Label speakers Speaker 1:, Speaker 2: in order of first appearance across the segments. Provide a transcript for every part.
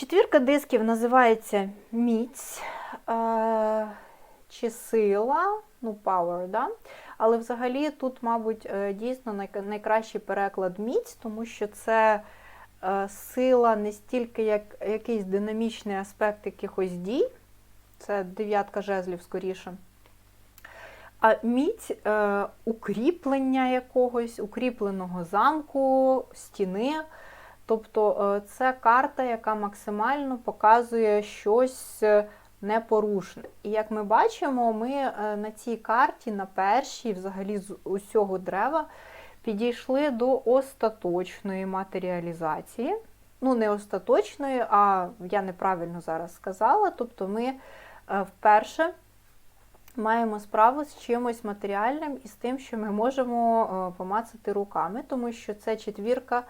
Speaker 1: Четвірка дисків називається міць е, чи сила, ну, power, да? але взагалі тут, мабуть, е, дійсно найкращий переклад міць, тому що це е, сила не стільки як якийсь динамічний аспект якихось дій, це дев'ятка жезлів скоріше. А міць укріплення якогось, укріпленого замку, стіни. Тобто е, це карта, яка максимально показує щось е, непорушне. І як ми бачимо, ми е, на цій карті, на першій, взагалі з усього дерева, підійшли до остаточної матеріалізації. Ну, не остаточної, а я неправильно зараз сказала. Тобто ми вперше маємо справу з чимось матеріальним і з тим, що ми можемо помацати руками, тому що це четвірка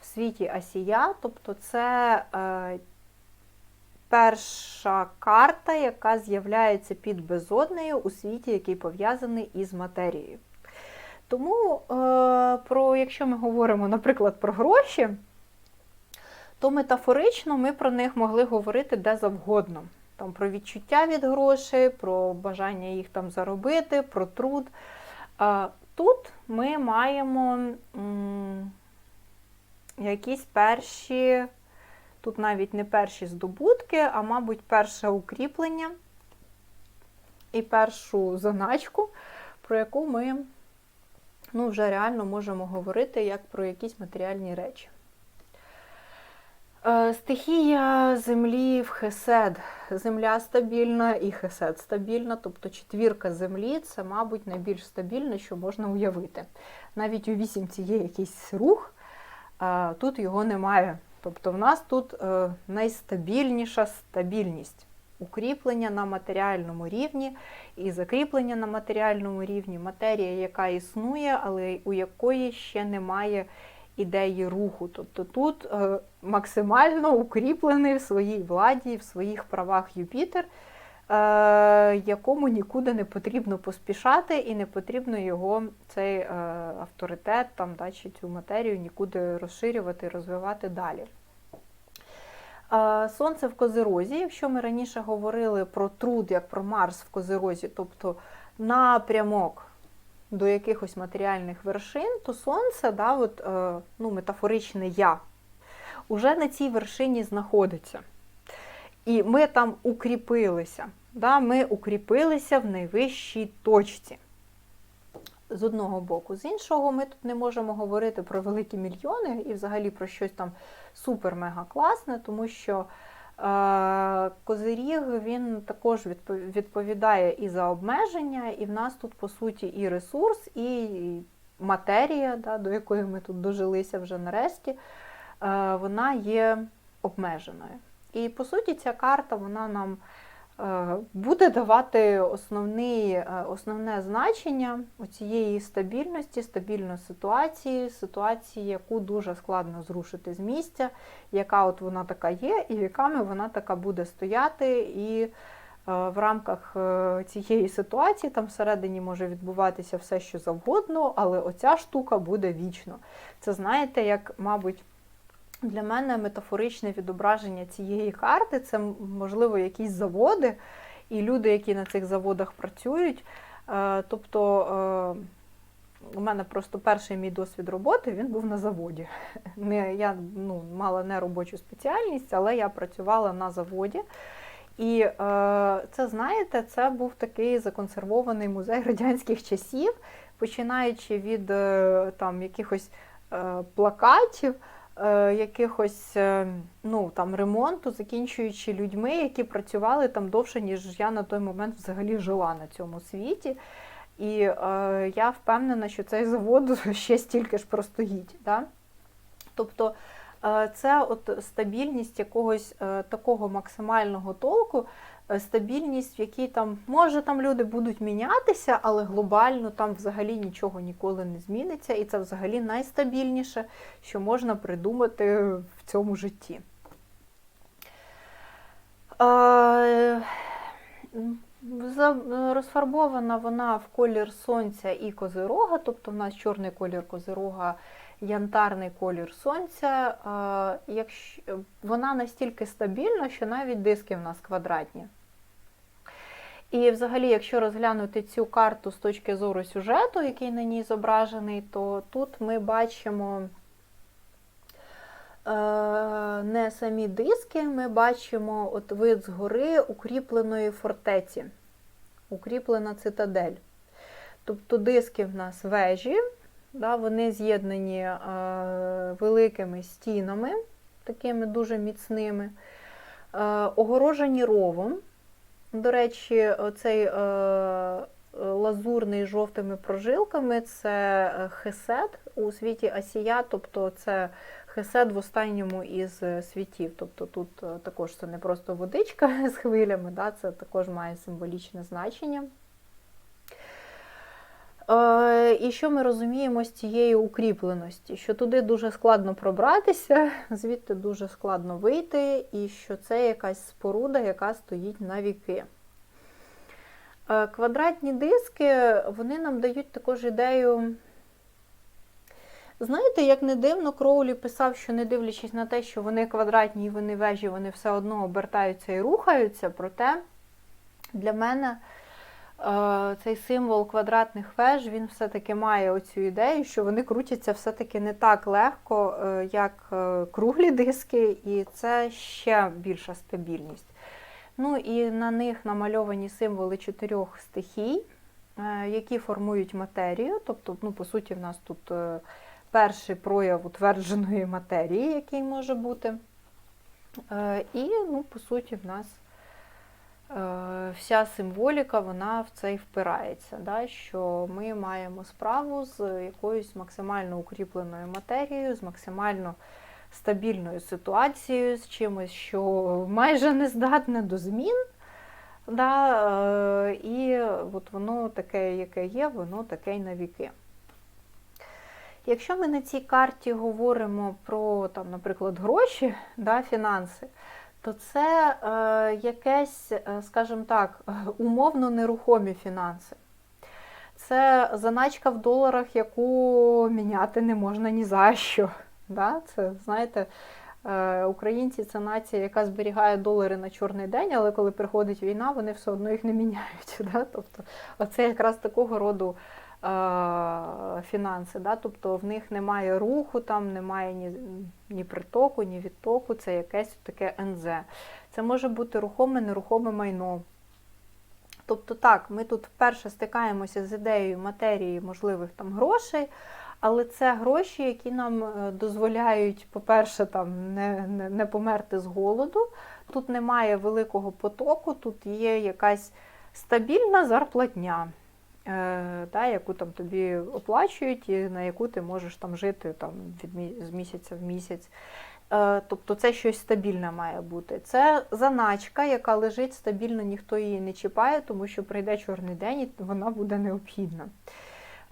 Speaker 1: в світі Асія, тобто це е, перша карта, яка з'являється під безоднею у світі, який пов'язаний із матерією. Тому, е, про, якщо ми говоримо, наприклад, про гроші, то метафорично ми про них могли говорити де завгодно. Там, про відчуття від грошей, про бажання їх там заробити, про труд. Тут ми маємо якісь перші, тут навіть не перші здобутки, а, мабуть, перше укріплення і першу заначку, про яку ми ну, вже реально можемо говорити як про якісь матеріальні речі. Е, Стихія землі в Хесед. Земля стабільна і Хесед стабільна, тобто четвірка землі це, мабуть, найбільш стабільне, що можна уявити. Навіть у вісімці є якийсь рух, тут його немає. Тобто в нас тут е, найстабільніша стабільність. Укріплення на матеріальному рівні і закріплення на матеріальному рівні, матерія, яка існує, але у якої ще немає ідеї руху. Тобто тут е, максимально укріплений в своїй владі, в своїх правах Юпітер, якому нікуди не потрібно поспішати, і не потрібно його цей е, авторитет там, да, чи цю матерію нікуди розширювати, розвивати далі. Е, Сонце в Козирозі, якщо ми раніше говорили про труд як про Марс в Козирозі, тобто напрямок до якихось матеріальних вершин, то сонце, да, от, е, ну, метафоричне я, уже на цій вершині знаходиться. І ми там укріпилися. Да, Ми укріпилися в найвищій точці. З одного боку. З іншого, ми тут не можемо говорити про великі мільйони і взагалі про щось там супер-мега класне, тому що е, Козиріг він також відповідає і за обмеження, і в нас тут, по суті, і ресурс, і матерія, да, до якої ми тут дожилися вже нарешті, е, вона є обмеженою. І по суті, ця карта вона нам е, буде давати основний, е, основне значення цієї стабільності, стабільної ситуації, ситуації, яку дуже складно зрушити з місця, яка от вона така є, і віками вона така буде стояти. І е, в рамках цієї ситуації там всередині може відбуватися все, що завгодно, але оця штука буде вічно. Це знаєте, як, мабуть. Для мене метафоричне відображення цієї карти це, можливо, якісь заводи і люди, які на цих заводах працюють. Е, Тобто е, у мене просто перший мій досвід роботи він був на заводі. Не, Я ну, мала не робочу спеціальність, але я працювала на заводі. І е, це, знаєте, це був такий законсервований музей радянських часів, починаючи від е, там, якихось плакатів якихось е, ну, там, ремонту, закінчуючи людьми, які працювали там довше, ніж я на той момент взагалі жила на цьому світі. І е, я впевнена, що цей завод ще стільки ж простоїть. Да? Тобто е, це от стабільність якогось е, такого максимального толку, е, стабільність, в якій там, може, там люди будуть мінятися, але глобально там взагалі нічого ніколи не зміниться, і це взагалі найстабільніше, що можна придумати в цьому житті. Е, Розфарбована вона в колір сонця і козирога, тобто в нас чорний колір козирога янтарний колір сонця. Е, вона настільки стабільна, що навіть диски в нас квадратні. І взагалі, якщо розглянути цю карту з точки зору сюжету, який на ній зображений, то тут ми бачимо е, не самі диски, ми бачимо от вид згори укріпленої фортеці, укріплена цитадель. Тобто диски в нас вежі, да, вони з'єднані е, великими стінами, такими дуже міцними, е, огорожені ровом. До речі, оцей е, лазурний з жовтими прожилками це хесед у світі Асія, тобто це хесед в останньому із світів. Тобто тут е, також це не просто водичка з хвилями, да, це також має символічне значення. Е, І що ми розуміємо з цієї укріпленості? Що туди дуже складно пробратися, звідти дуже складно вийти, і що це якась споруда, яка стоїть на віки. Е, Квадратні диски вони нам дають також ідею. Знаєте, як не дивно, Кроулі писав, що не дивлячись на те, що вони квадратні і вони вежі, вони все одно обертаються і рухаються. Проте для мене цей символ квадратних веж, він все-таки має оцю ідею, що вони крутяться все-таки не так легко, е, як е, круглі диски, і це ще більша стабільність. Ну і на них намальовані символи чотирьох стихій, е, які формують матерію. Тобто, ну, по суті, в нас тут е, перший прояв утвердженої матерії, який може бути. Е, І, ну, по суті, в нас е, вся символіка вона в це й впирається, да, що ми маємо справу з якоюсь максимально укріпленою матерією, з максимально стабільною ситуацією, з чимось, що майже не здатне до змін. Да, е, І от воно таке, яке є, воно таке й на віки. Якщо ми на цій карті говоримо про, там, наприклад, гроші, да, фінанси, то це е, якесь, е, скажімо так, умовно нерухомі фінанси. Це заначка в доларах, яку міняти не можна ні за що. Да? Це, знаєте, е, українці це нація, яка зберігає долари на чорний день, але коли приходить війна, вони все одно їх не міняють. Да? Тобто, оце якраз такого роду е, фінанси. Да? Тобто в них немає руху, там немає ні, ні притоку, ні відтоку, це якесь таке НЗ. Це може бути рухоме, нерухоме майно. Тобто так, ми тут вперше стикаємося з ідеєю матерії можливих там грошей, але це гроші, які нам е, дозволяють, по-перше, там не, не, не померти з голоду. Тут немає великого потоку, тут є якась стабільна зарплатня, та, яку там тобі оплачують, і на яку ти можеш там жити там, від з місяця в місяць. Е, Тобто це щось стабільне має бути. Це заначка, яка лежить стабільно, ніхто її не чіпає, тому що прийде чорний день і вона буде необхідна.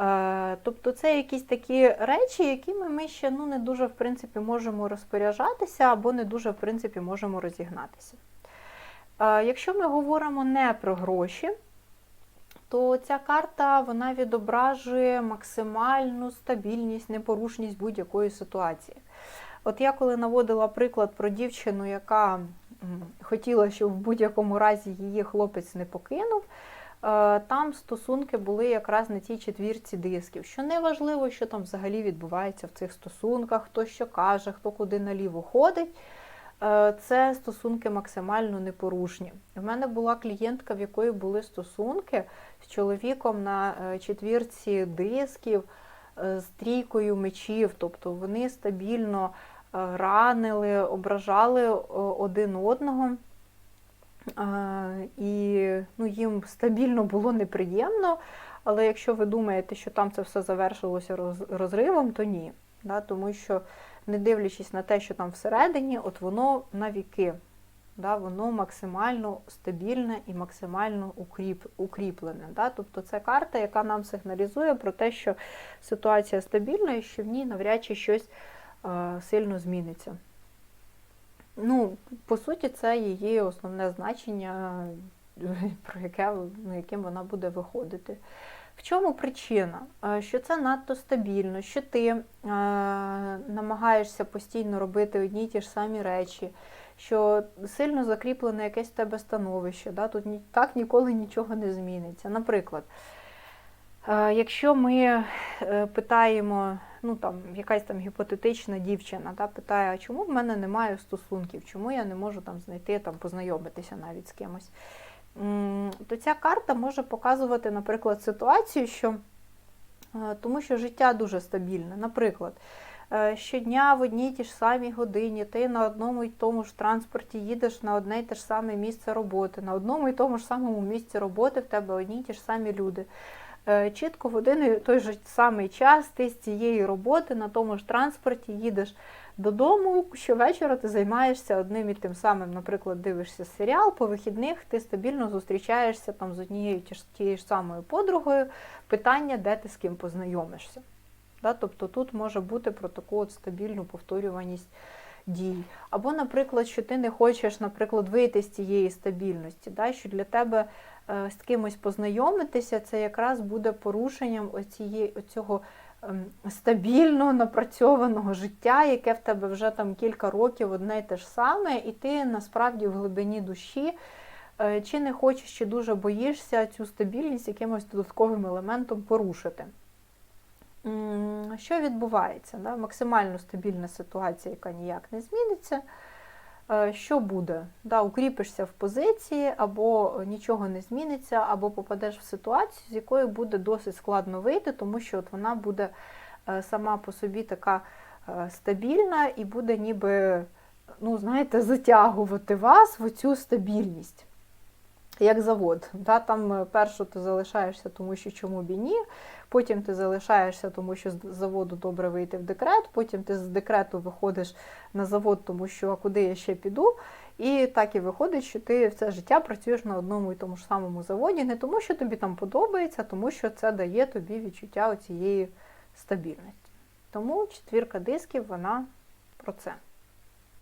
Speaker 1: Е, Тобто це якісь такі речі, якими ми ще ну, не дуже в принципі, можемо розпоряджатися або не дуже в принципі, можемо розігнатися. Е, Якщо ми говоримо не про гроші, то ця карта вона відображує максимальну стабільність, непорушність будь-якої ситуації. От я коли наводила приклад про дівчину, яка хотіла, щоб в будь-якому разі її хлопець не покинув, е, там стосунки були якраз на цій четвірці дисків. Що не важливо, що там взагалі відбувається в цих стосунках, хто що каже, хто куди наліво ходить. Е, Це стосунки максимально непорушні. В мене була клієнтка, в якої були стосунки з чоловіком на е, четвірці дисків е, з трійкою мечів, тобто вони стабільно ранили, ображали один одного. І ну, їм стабільно було неприємно, але якщо ви думаєте, що там це все завершилося розривом, то ні. Да? Тому що, не дивлячись на те, що там всередині, от воно на віки. Да? Воно максимально стабільне і максимально укріп, укріплене. Да? Тобто це карта, яка нам сигналізує про те, що ситуація стабільна і що в ній навряд чи щось е, сильно зміниться. Ну, по суті, це її основне значення, про яке, ну, яким вона буде виходити. В чому причина? Е, Що це надто стабільно, що ти е, намагаєшся постійно робити одні й ті ж самі речі, що сильно закріплене якесь в тебе становище, да? тут ні, так ніколи нічого не зміниться. Наприклад, е, якщо ми е, питаємо, ну там якась там гіпотетична дівчина, да, питає, а чому в мене немає стосунків, чому я не можу там знайти, там, познайомитися навіть з кимось, то ця карта може показувати, наприклад, ситуацію, що е, тому що життя дуже стабільне. Наприклад, щодня в одній ті ж самій годині ти на одному й тому ж транспорті їдеш на одне й те ж саме місце роботи, на одному й тому ж самому місці роботи в тебе одні й ті ж самі люди. Е, Чітко в один і той же самий час ти з цієї роботи на тому ж транспорті їдеш додому. Щовечора ти займаєшся одним і тим самим. Наприклад, дивишся серіал, по вихідних ти стабільно зустрічаєшся там з однією тією ж самою подругою. Питання, де ти з ким познайомишся. Да? Тобто тут може бути про таку от стабільну повторюваність дій. Або, наприклад, що ти не хочеш, наприклад, вийти з цієї стабільності, да? що для тебе е, з кимось познайомитися, це якраз буде порушенням оцієї, оцього ем, стабільного напрацьованого життя, яке в тебе вже там кілька років одне й те ж саме, і ти насправді в глибині душі е, чи не хочеш, чи дуже боїшся цю стабільність якимось додатковим елементом порушити. Що відбувається? Да? Максимально стабільна ситуація, яка ніяк не зміниться. Е, Що буде? Да, укріпишся в позиції, або нічого не зміниться, або попадеш в ситуацію, з якої буде досить складно вийти, тому що от вона буде е, сама по собі така е, стабільна і буде ніби, ну, знаєте, затягувати вас в цю стабільність. Як завод. Да, там е, першу ти залишаєшся, тому що чому б і ні. Потім ти залишаєшся, тому що з заводу добре вийти в декрет. Потім ти з декрету виходиш на завод, тому що а куди я ще піду. І так і виходить, що ти все життя працюєш на одному і тому ж самому заводі, не тому, що тобі там подобається, а тому що це дає тобі відчуття цієї стабільності. Тому четвірка дисків вона про це.